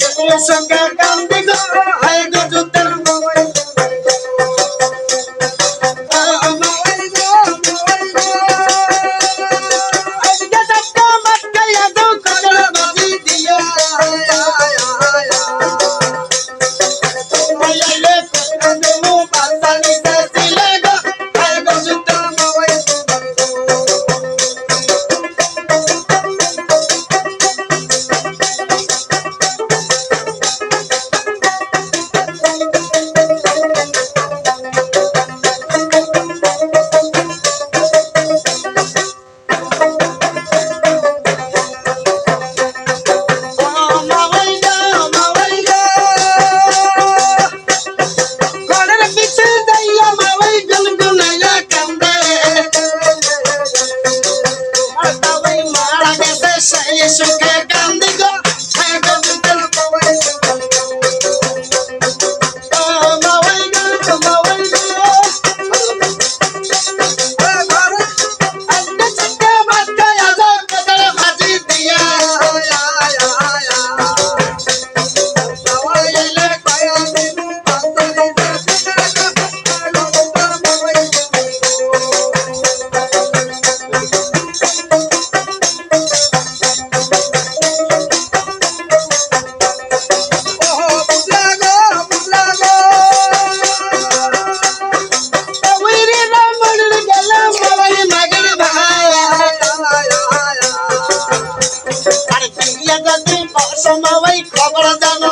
সঙ্গে সঙ্গে কান্দি গো হায় গো তোমায় খবর জানো।